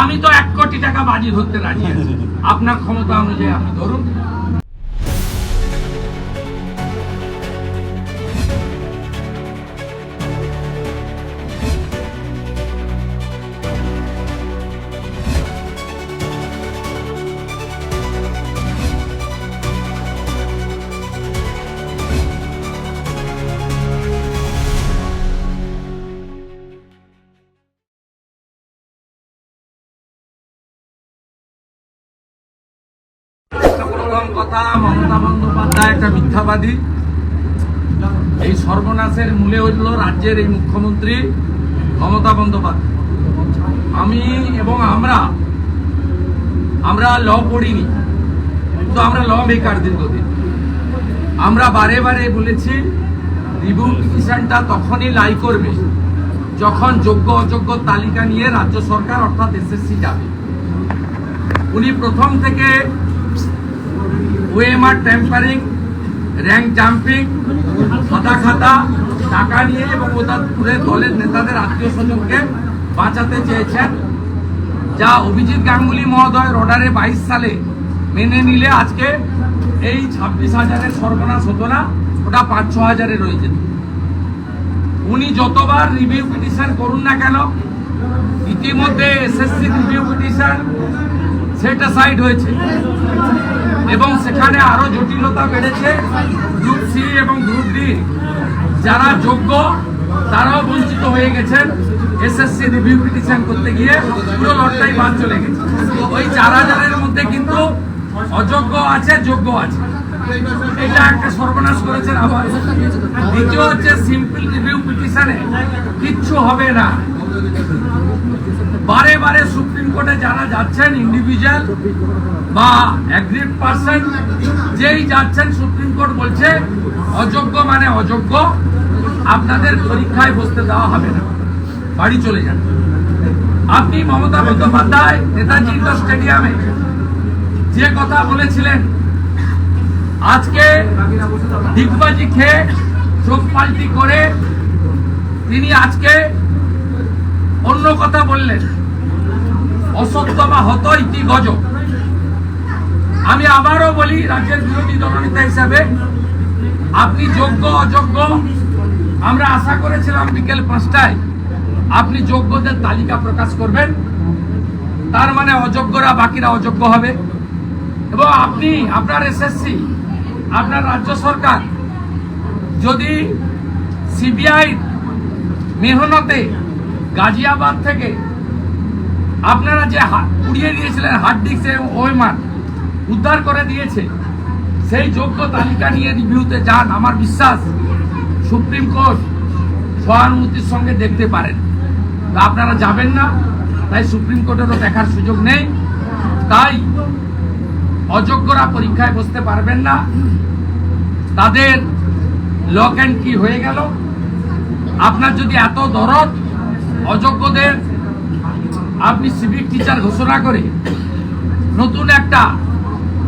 আমি তো এক কোটি টাকা বাজি ধরতে রাজি আছি। আপনার ক্ষমতা অনুযায়ী আপনি ধরুন। প্রথম কথা মমতা বন্দ্যোপাধ্যায় একটা মিথ্যাবাদী। এই সর্বনাশের মূলে হইল রাজ্যের এই মুখ্যমন্ত্রী মমতা বন্দ্যোপাধ্যায়। আমি এবং আমরা আমরা ল পড়িনি তো আমরা ল মেকার দীর্ঘদিন। আমরা বারে বারে বলেছি রিভিউ পিটিশনটা তখনই লাই করবে, যখন যোগ্য অযোগ্য তালিকা নিয়ে রাজ্য সরকার অর্থাৎ এসএসসি যাবে। উনি প্রথম থেকে ওএমআর টেম্পারিং র্যাঙ্ক জাম্পিং সাদা খাতা টাকা নিয়ে এবং ওদের দলের নেতাদের আত্মীয় স্বজনকে বাঁচাতে চেয়েছেন। যা অভিজিৎ গাঙ্গুলি মহোদয়ের অর্ডারে বাইশ সালে মেনে নিলে আজকে এই ছাব্বিশ হাজারের সর্বনাশ হতো না, ওটা পাঁচ, ছ হাজারে রয়েছে উনি যতবার রিভিউ পিটিশন করুন না কেন, ইতিমধ্যে এসএসসি রিভিউ পিটিশন সেটা সাইড হয়েছে। এবং সেখানে আরও জটিলতা বেড়েছে গ্রুপ সি এবং গ্রুপ ডি। যারা যোগ্য, তারাও বঞ্চিত হয়ে গেছেন এসএসসি রিভিউ পিটিশন করতে গিয়ে। পুরো লটটাই বাদ চলে গেছে। ওই চার হাজারের মধ্যে কিন্তু অযোগ্য আছে, যোগ্য আছে। এটা একটা সর্বনাশ করেছেন আবার। দ্বিতীয় হচ্ছে সিম্পল রিভিউ পিটিশনে কিচ্ছু হবে না। বারে বারে সুপ্রিম কোর্টে যারা যাচ্ছেন ইন্ডিভিজুয়াল বা অ্যাগ্রিড পার্সন যেই যাচ্ছেন সুপ্রিম কোর্ট বলছে, অযোগ্য মানে অযোগ্য, আপনাদের পরীক্ষায় বসতে দেওয়া হবে না। বাড়ি চলে যান। আপনি মমতা বন্দ্যোপাধ্যায়, নেতাজি ইন্ডোর স্টেডিয়ামে যে কথা বলেছিলেন, আজকে দিগবাজি খেয়ে চোখ পাল্টি করে তিনি আজকে অন্য কথা বললেন অসত্য বা হত ইতি গজ? আমি আবারও বলি, রাজ্যের বিরোধী দলনেতা হিসাবে, আপনি যোগ্য, অযোগ্য, আমরা আশা করেছিলাম বিকেল পাঁচটায় আপনি যোগ্যদের তালিকা প্রকাশ করবেন। তার মানে অযোগ্যরা বাকিরা অযোগ্য হবে। এবং আপনি, আপনার এসএসসি, আপনার রাজ্য সরকার যদি সিবিআই মেহনতে গাজিয়াবাদ থেকে আপনারা যে পুড়িয়ে দিয়েছিলেন হার্ড ডিস্ক ওএমআর উদ্ধার করে দিয়েছে, সেই যোগ্য তালিকা নিয়ে রিভিউতে যান, আমার বিশ্বাস সুপ্রিম কোর্ট সহানুভূতির সঙ্গে দেখতে পারেন। আপনারা যাবেন না, তাই সুপ্রিম কোর্টেরও দেখার সুযোগ নেই। তাই অযোগ্যরা পরীক্ষায় বসতে পারবেন না। তাদের লক অ্যান্ড কি হয়ে গেল। আপনার যদি এত দরদ অযোগ্যদের আপনি সিভিক টিচার ঘোষণা করে নতুন একটা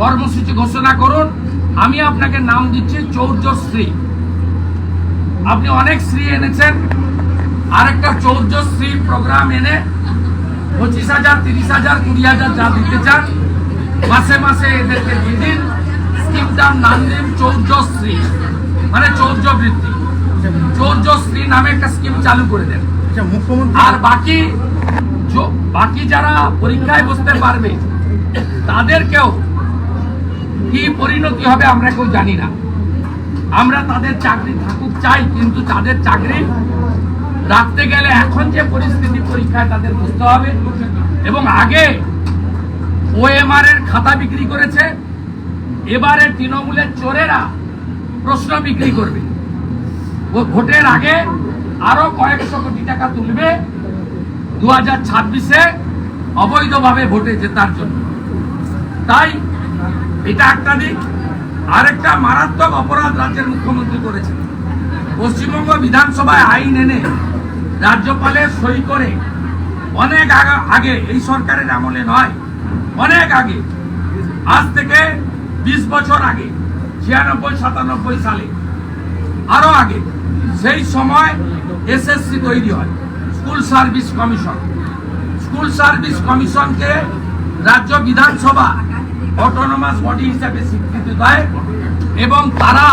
কর্মসূচি ঘোষণা করুন। আমি আপনাকে নাম দিচ্ছি চৌর্যশ্রী আপনি অনেক শ্রী এনেছেন। আরেকটা চৌর্যশ্রী প্রোগ্রাম এনে পঁচিশ হাজার, তিরিশ হাজার, কুড়ি হাজার যা দিতে চান, মাসে মাসে এদেরকে দিয়ে দিন। স্কিমটার নাম দিন চৌর্যশ্রী মানে চৌর্যবৃত্তি। চৌর্যশ্রী নামে একটা স্কিম চালু করে দেন। আর বাকি বাকি যারা পরীক্ষায় বসতে পারবে, তাদেরকেও কি পরিণতি হবে আমরা কেউ জানি না। আমরা তাদের চাকরি থাকুক চাই, কিন্তু তাদের চাকরি রাখতে গেলে এখন যে পরিস্থিতি, পরীক্ষায় তাদের বুঝতে হবে। এবং আগে ওএমআর এর খাতা বিক্রি করেছে, এবারে তৃণমূলের চোরেরা প্রশ্ন বিক্রি করবে। ভোটের আগে আরও কয়েকশো কোটি টাকা তুলবে দু হাজার ছাব্বিশে অবৈধভাবে ভোটে জেতার জন্য। তাই এটা একটা দিক। আরেকটা মারাত্মক অপরাধ রাজ্যের মুখ্যমন্ত্রী করেছেন। পশ্চিমবঙ্গ বিধানসভায় আইন এনে রাজ্যপালের সই করে অনেক আগে, এই সরকারের আমলে নয়, অনেক আগে, আজ থেকে বিশ বছর আগে, ছিয়ানব্বই সাতানব্বই সালে, আরও আগে, সেই সময় এসএসসি তৈরি হয়, school service commission. School service কমিশনকে রাজ্য বিধানসভা অটোনমাস বডি হিসাবে স্বীকৃতি দেয় এবং তারা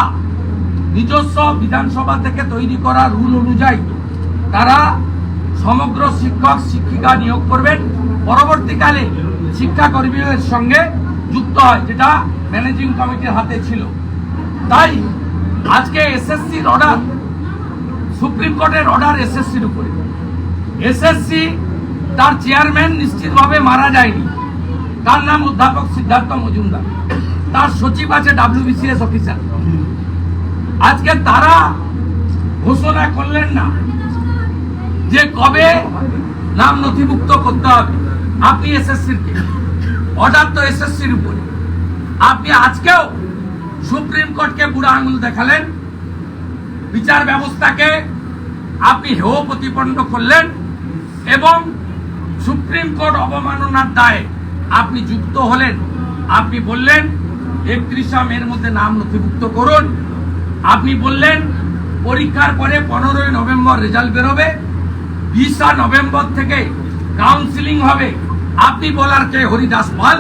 নিজস্ব বিধানসভা থেকে তৈরি করা রুল অনুযায়ী তারা সমগ্র শিক্ষক, শিক্ষিকা নিয়োগ করবেন। পরবর্তীকালে শিক্ষাকর্মীদের সঙ্গে যুক্ত হয়, যেটা ম্যানেজিং কমিটির হাতে ছিল। তাই আজকে এসএসসির অর্ডার সুপ্রিম কোর্টের অর্ডার এসএসসির উপরে। এসএসসি তার চেয়ারম্যান নিশ্চিতভাবে মারা যায়নি। তার নাম অধ্যাপক সিদ্ধার্থ মজুমদার। তার সচিব আছে ডাব্লিউবিসিএস অফিসার আজকে তারা ঘোষণা করলেন না যে কবে নাম নথিভুক্ত করতে হবে। আপনি এসএসসির অর্ডার তো এসএসসির উপরে। আপনি আজকেও সুপ্রিম কোর্টকে বুড়া আঙুল দেখালেন। বিচার ব্যবস্থাকে আপনি হেয় প্রতিপন্ন করলেন এবং সুপ্রিম কোর্ট অবমাননার দায়ে আপনি যুক্ত হলেন। আপনি বললেন, একত্রিশা মের মধ্যে নাম নথিভুক্ত করুন। আপনি বললেন, পরীক্ষার পরে পনেরোই নভেম্বর রেজাল্ট বেরোবে। বিশা নভেম্বর থেকে কাউন্সিলিং হবে। আপনি বলার কে হরিদাস পাল?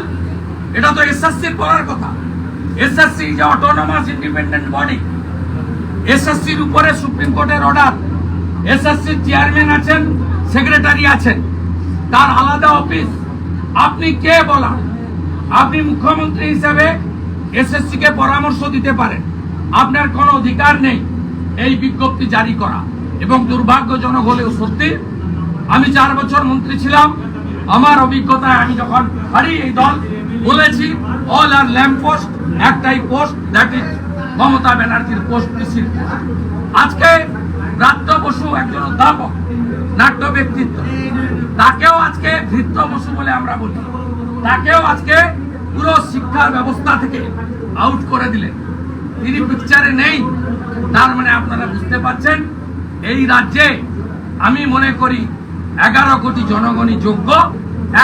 এটা তো এসএসসির বলার কথা। এসএসসি যে অটোনমাস ইন্ডিপেন্ডেন্ট বডি এসএসসির উপরে সুপ্রিম কোর্টের অর্ডার এসএসসির চেয়ারম্যান আছেন সেক্রেটারি আছেন। তার আলাদা অফিস আপনি কে বলা আপনি মুখ্যমন্ত্রী হিসেবে এসএসসি কে পরামর্শ দিতে পারেন। আপনার কোনো অধিকার নেই এই বিজ্ঞপ্তি জারি করা। এবং দুর্ভাগ্যজনক হলেও সত্যি, আমি চার বছর মন্ত্রী ছিলাম। আমার অভিজ্ঞতায় আমি যখন হারি এই দল বলেছি অল আর ল্যাম্প পোস্ট একটাই পোস্ট দ্যাট ইজ মমতা ব্যানার্জির পোস্ট পিসির আজকে ব্রাত্য বসু একজন অধ্যাপক, নাট্য ব্যক্তিত্ব। তাকেও আজকে ভৃত্য বসু বলে আমরা বলি। তাকেও আজকে পুরো শিক্ষার ব্যবস্থা থেকে আউট করে দিলেন। তিনি পিকচারে নেই, তার মানে আপনারা বুঝতে পারছেন, এই রাজ্যে আমি মনে করি এগারো কোটি জনগণই যোগ্য,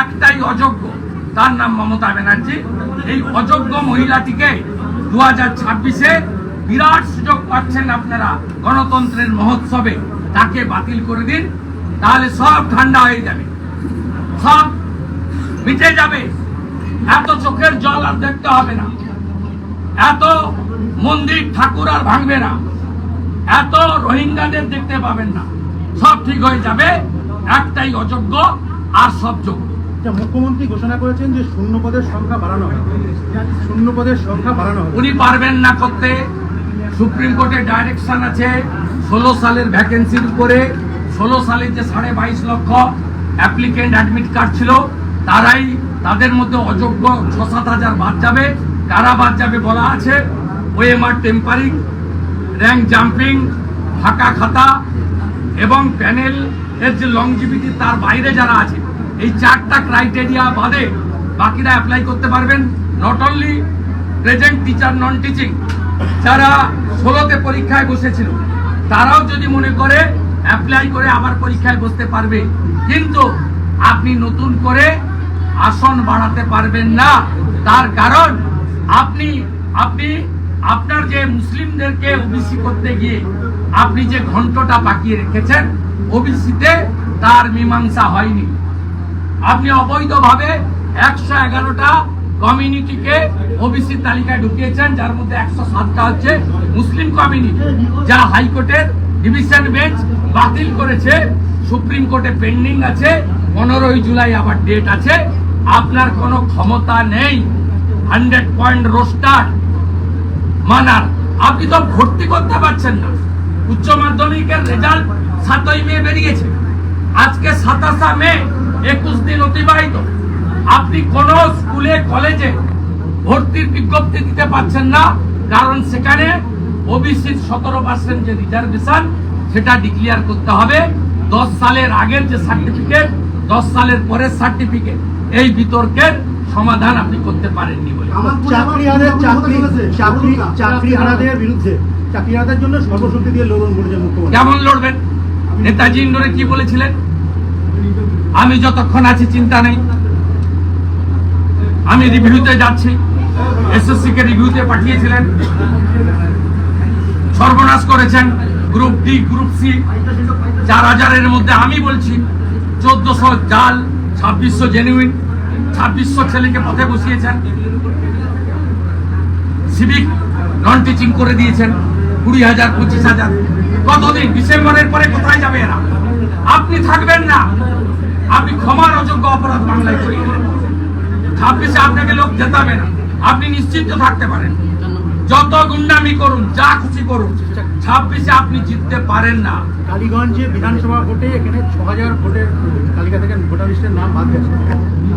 একটাই অযোগ্য, তার নাম মমতা ব্যানার্জি। এই অযোগ্য মহিলাটিকে দু হাজার ছাব্বিশে বিরাট সুযোগ পাচ্ছেন আপনারা গণতন্ত্রের মহোৎসবে। তাকে বাতিল করে দিন, তাহলে সব ঠান্ডা হয়ে যাবে। সব মিটে যাবে। এত চোখের জল আর দেখতে হবে না। এত মন্দির ঠাকুর আর ভাঙবে না। এত রোহিঙ্গাদের দেখতে পাবেন না। সব ঠিক হয়ে যাবে। একটাই অযোগ্য আর সব যোগ্য। যা মুখ্যমন্ত্রী ঘোষণা করেছেন যে শূন্য পদের সংখ্যা বাড়ানো হবে। শূন্য পদের সংখ্যা বাড়ানো উনি পারবেন না করতে। সুপ্রিম কোর্টের ডাইরেকশন আছে। ষোলো সালের ভ্যাকেন্সির উপরে। ষোলো সালের যে সাড়ে বাইশ লক্ষ অ্যাপ্লিকেন্ট অ্যাডমিট কার্ড ছিল, তারাই তাদের মধ্যে অযোগ্য ছ সাত হাজার বাদ যাবে। কারা বাদ যাবে বলা আছে? ওএমআর টেম্পারিং র্যাঙ্ক জাম্পিং ফাঁকা খাতা এবং প্যানেল এর যে লংজিভিটি তার বাইরে যারা আছে এই চারটা ক্রাইটেরিয়া বাদে বাকিরা অ্যাপ্লাই করতে পারবেন। Not only present teacher non teaching যারা ষোলোতে পরীক্ষায় বসেছিল, তারাও যদি মনে করে অ্যাপ্লাই করে আবার পরীক্ষায় বসতে পারবে, কিন্তু আপনি নতুন করে আসন বাড়াতে পারবেন না। তার কারণ আপনি আপনি, আপনার যে মুসলিমদেরকে ওবিসি করতে গিয়ে আপনি যে ঘন্টটা পাকিয়ে রেখেছেন ওবিসিতে তার মীমাংসা হয়নি। আপনি অবৈধভাবে একশো এগারোটা কমিউনিটিকে ওবিসি তালিকায় ঢুকিয়েছেন, যার মধ্যে একশো সাতটা হচ্ছে মুসলিম কমিউনিটি, যা হাইকোর্টের ডিভিশন বেঞ্চ বাতিল করেছে, সুপ্রিম কোর্টে পেন্ডিং আছে, পনেরোই জুলাই আবার ডেট আছে, আপনার কোনো ক্ষমতা নেই, হান্ড্রেড পয়েন্ট রোস্টার, মানার। আপনি তো ভর্তি করতে পারছেন না। উচ্চ মাধ্যমিকের রেজাল্ট সাতই মে বেরিয়েছে। আজকে সাতাশা মে একুশ দিন অতিবাহিত। আপনি কোন স্কুলে কলেজে ভর্তির বিজ্ঞপ্তি দিতে পারছেন না কারণ সেখানে ওবিসির সতেরো পার্সেন্ট যে রিজার্ভেশন সেটা ডিক্লিয়ার করতে হবে। দশ সালের আগের যে সার্টিফিকেট দশ সালের পরের সার্টিফিকেট এই বিতর্কের সমাধান আপনি করতে পারেননি বলে। বিরুদ্ধে। জন্য সর্বশক্তি দিয়ে লড়ুন বলেছে মুখ্যমন্ত্রী। কেমন লড়বেন? নেতাজি ইন্ডোরে কি বলেছিলেন? আমি যতক্ষণ আছি, চিন্তা নেই। আমি রিভিউতে যাচ্ছি। এসএসসি কে রিভিউতে পাঠিয়েছিলেন। সর্বনাশ করেছেন গ্রুপ ডি, গ্রুপ সি। চার হাজারের মধ্যে আমি বলছি, চোদ্দশো জাল, ছাব্বিশশো জেনুইন ছাব্বিশশো ছেলেকে পথে বসিয়েছেন। সিভিক নন টিচিং করে দিয়েছেন, কুড়ি হাজার, পঁচিশ হাজার। কতদিন? ডিসেম্বরের পরে কোথায় যাবে এরা? আপনি থাকবেন না। আপনি ক্ষমার অযোগ্য অপরাধ বাংলায় করিয়ে ছাব্বিশে আপনাকে লোক জেতাবে না। আপনি নিশ্চিন্ত থাকতে পারেন। যত গুন্ডামি করুন যা খুশি করুন ছাব্বিশে আপনি জিততে পারেন না। কালীগঞ্জে বিধানসভা ভোটে এখানে ছ হাজার ভোটের তালিকা থেকে ভোটার লিস্টের নাম বাদ গেছে।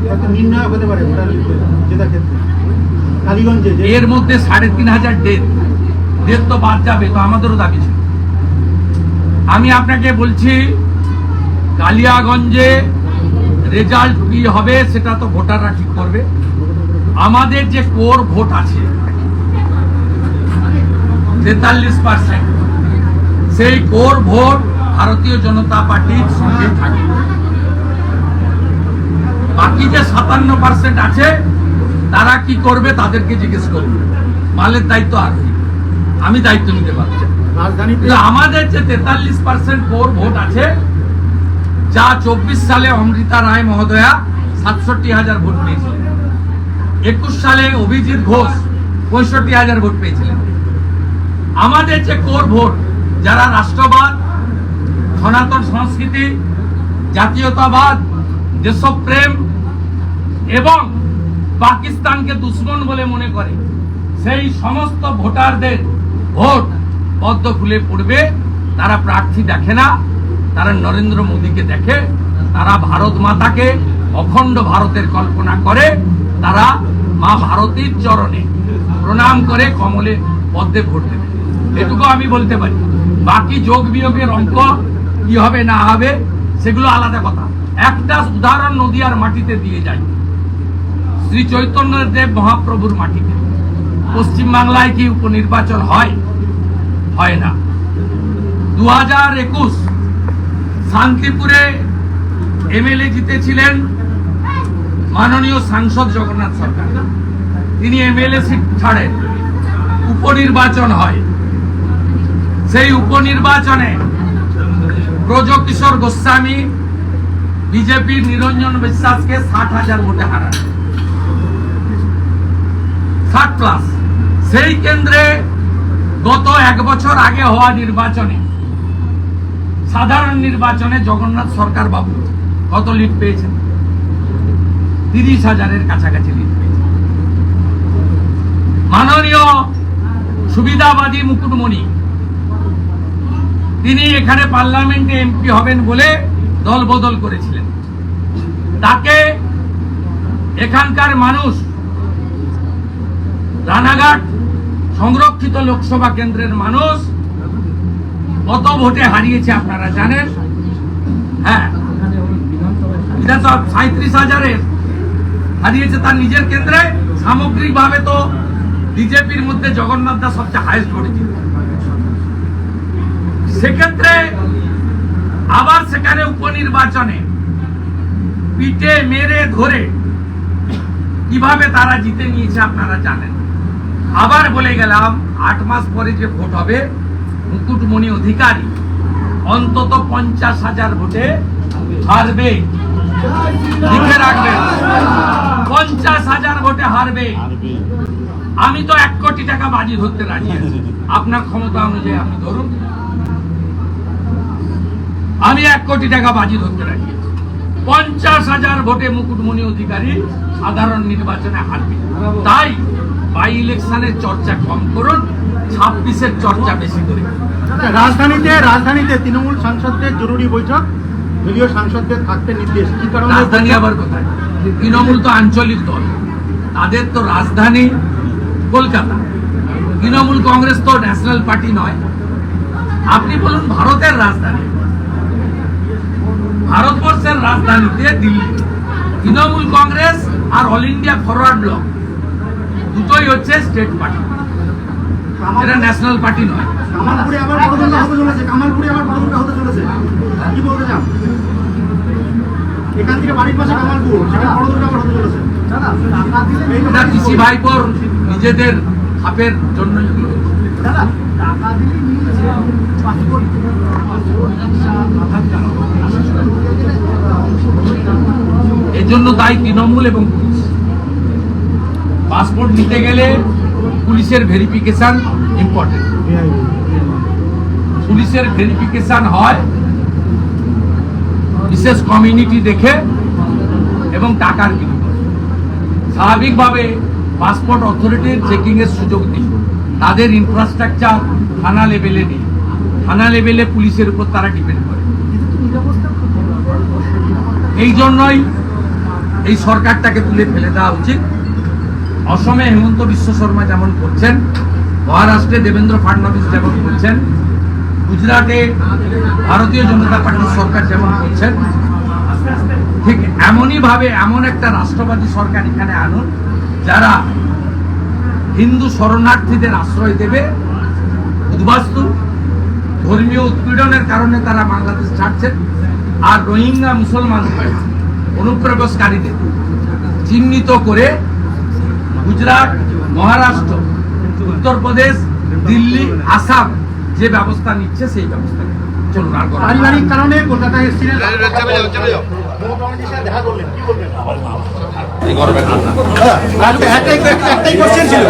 হয়তো নির্ণায়ক হতে পারে ভোটার লিস্টে জেতার ক্ষেত্রে। কালীগঞ্জে এর মধ্যে সাড়ে তিন হাজার ডেথ ডেথ তো বাদ যাবে তো আমাদেরও দাবি ছিল। আমি আপনাকে বলছি কালিয়াগঞ্জে রেজাল্ট কি হবে সেটা তো ভোটাররা ঠিক করবে। আমাদের যে কোর ভোট আছে তেতাল্লিশ পার্সেন্ট সেই কোর ভোট ভারতীয় জনতা পার্টির সঙ্গে থাকে। বাকি যে সাতান্ন পার্সেন্ট আছে তারা কি করবে তাদেরকে জিজ্ঞেস করবে মালের দায়িত্ব আর কি? আমি দায়িত্ব নিতে পারছি। আমাদের যে তেতাল্লিশ পার্সেন্ট কোর ভোট আছে যা চব্বিশ সালে অমৃতা রায় মহোদয়া সাতষট্টি হাজার ভোট পেয়েছিলেন। একুশ সালে অভিজিৎ ঘোষ পঁয়ষট্টি হাজার ভোট পেয়েছিলেন। আমাদের যে কোর ভোট, যারা রাষ্ট্রবাদ, সনাতন সংস্কৃতি, জাতীয়তাবাদ, দেশপ্রেম এবং পাকিস্তানকে দুশ্মন বলে মনে করে, সেই সমস্ত ভোটারদের ভোট পদ্ম ফুলে পড়বে, তারা প্রার্থী দেখে না। তারা নরেন্দ্র মোদীকে দেখে, তারা ভারত মাতাকে অখণ্ড ভারতের কল্পনা করে, তারা মা ভারতীর চরণে প্রণাম করে কমলে পদ্মে ভোট দেবে। এটুকু আমি বলতে পারি। বাকি যোগ বিয়োগের অঙ্ক কি হবে, না হবে, সেগুলো আলাদা কথা। একটা উদাহরণ নদীয়ার মাটিতে দিয়ে যায় শ্রী চৈতন্য দেব মহাপ্রভুর মাটিতে। পশ্চিম বাংলায় কি উপনির্বাচন হয়? হয় না। দু হাজার একুশ শান্তিপুরে এমএলএ জিতেছিলেন মাননীয় সাংসদ জগন্নাথ সরকার। তিনি এমএলএ সিট ছাড়েন। উপনির্বাচন হয়। সেই উপনির্বাচনে ব্রজকিশোর গোস্বামী বিজেপির নিরঞ্জন বিশ্বাসকে ষাট হাজার ভোটে হারান। ষাট প্লাস সেই কেন্দ্রে গত এক বছর আগে হওয়া নির্বাচনে সাধারণ নির্বাচনে জগন্নাথ সরকার বাবু কত লিড পেয়েছেন? তিরিশ হাজারের কাছাকাছি লিড পেয়েছেন। মাননীয় সুবিধাবাদী মুকুটমণি, তিনি এখানে পার্লামেন্টে এমপি হবেন বলে দল বদল করেছিলেন। তাকে এখানকার মানুষ রানাঘাট সংরক্ষিত লোকসভা কেন্দ্রের মানুষ কত ভোটে হারিয়েছে আপনারা জানেন? হ্যাঁ। সাঁত্রিশ হাজারের হারিয়েছে তার নিজের কেন্দ্রে। সামগ্রিকভাবে তো বিজেপির মধ্যে জগন্নাথ দাস সবচেয়ে হাইস্ট করেছে সেক্ষেত্রে আবার সেখানে উপনির্বাচনে পিটে মেরে ধরে কীভাবে তারা জিতে নিয়েছে আপনারা জানেন। আবার বলে গেলাম, আট মাস পরে যে ভোট হবে মুকুটমণি অধিকারী। অন্তত পঞ্চাশ হাজার ভোটে হারবে। লিখে রাখবেন পঞ্চাশ হাজার ভোটে হারবে। আমি তো এক কোটি টাকা বাজি ধরতে রাজি আছি। আপনার ক্ষমতা অনুযায়ী আপনি ধরুন। আমি এক কোটি টাকা বাজি ধরতে রাজি আছি। পঞ্চাশ হাজার ভোটে মুকুটমণি অধিকারী সাধারণ নির্বাচনে হারবে। তাই বাই ইলেকশনের চর্চা কম করুন। ছাব্বিশের চর্চা বেশি করে। রাজধানীতে রাজধানীতে তৃণমূল সাংসদদের জরুরি বৈঠক। দলীয় সাংসদদের থাকতে নির্দেশ কি কারণে? রাজধানী আবার কোথায়? তৃণমূল তো আঞ্চলিক দল। তাদের তো রাজধানী কলকাতা। তৃণমূল কংগ্রেস তো ন্যাশনাল পার্টি নয়। আপনি বলুন ভারতের রাজধানী। ভারতবর্ষের রাজধানীতে দিল্লি। তৃণমূল কংগ্রেস আর অল ইন্ডিয়া ফরওয়ার্ড ব্লক। দুটোই হচ্ছে স্টেট পার্টি। এটা ন্যাশনাল পার্টি নয়। কামালপুরে আবার হতে চলেছে কামালপুরে আবার হতে চলেছে। কি বলতে চান এখান থেকে বাড়ির পাশে কামালপুর সেখানে আবার হতে চলেছে। এটা কৃষি ভাইপোর নিজেদের হাফের জন্য এগুলো টাকা দিলে নিয়েছে পাসপোর্ট পাসপোর্ট এর জন্য দায়ী তৃণমূল এবং পুলিশ। পাসপোর্ট নিতে গেলে পুলিশের ভেরিফিকেশান ইম্পর্টেন্ট পুলিশের ভেরিফিকেশান হয় বিশেষ কমিউনিটি দেখে এবং টাকার বিনিময়ে। স্বাভাবিকভাবে পাসপোর্ট অথরিটির চেকিংয়ের সুযোগ নেই। তাদের ইনফ্রাস্ট্রাকচার থানা লেভেলে নেই। থানা লেভেলে পুলিশের উপর তারা ডিপেন্ড করে। এই জন্যই এই সরকারটাকে তুলে ফেলে দেওয়া উচিত। অসমে হেমন্ত বিশ্ব শর্মা যেমন করছেন, মহারাষ্ট্রে দেবেন্দ্র ফাডনবিস যেমন করছেন, গুজরাটে ভারতীয় জনতা পার্টির সরকার যেমন করছেন, ঠিক এমনই ভাবে এমন একটা রাষ্ট্রবাদী সরকার এখানে আনুন, যারা হিন্দু শরণার্থীদের আশ্রয় দেবে, উদ্বাস্তু, ধর্মীয় উৎপীড়নের কারণে তারা বাংলাদেশ ছাড়ছেন, আর রোহিঙ্গা মুসলমান অনুপ্রবেশকারীদের চিহ্নিত করে গুজরাট মহারাষ্ট্র উত্তরপ্রদেশ দিল্লি আসাম যে ব্যবস্থা নিচ্ছে সেই ব্যবস্থা নেবে। চলুন আর পারিবারিক কারণে কলকাতায় এসেছিলেন। আজকে একটাই একটাই কোশ্চেন ছিল।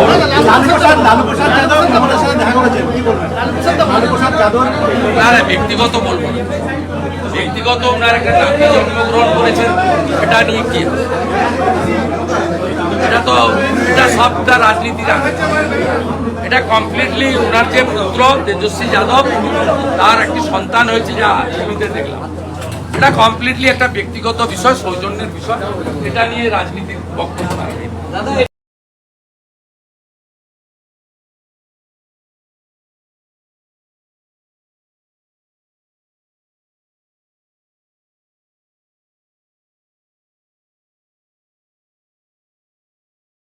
লালু প্রসাদ লালু প্রসাদ যাদব আমাদের সাথে দেখা করেছেন কি বলবেন? লালু প্রসাদ যাদব না না ব্যক্তিগত বলব ব্যক্তিগত ওনার একটা জন্মগ্রহণ করেছেন এটা নিয়ে কি? এটা তো সবটা রাজনীতি আগে এটা কমপ্লিটলি ওনার যে পুত্র, তেজস্বী যাদব, তার একটি সন্তান হয়েছে যা টিভিতে দেখলাম। এটা কমপ্লিটলি একটা ব্যক্তিগত বিষয়, সৌজন্যের বিষয়। এটা নিয়ে রাজনীতির বক্তব্য।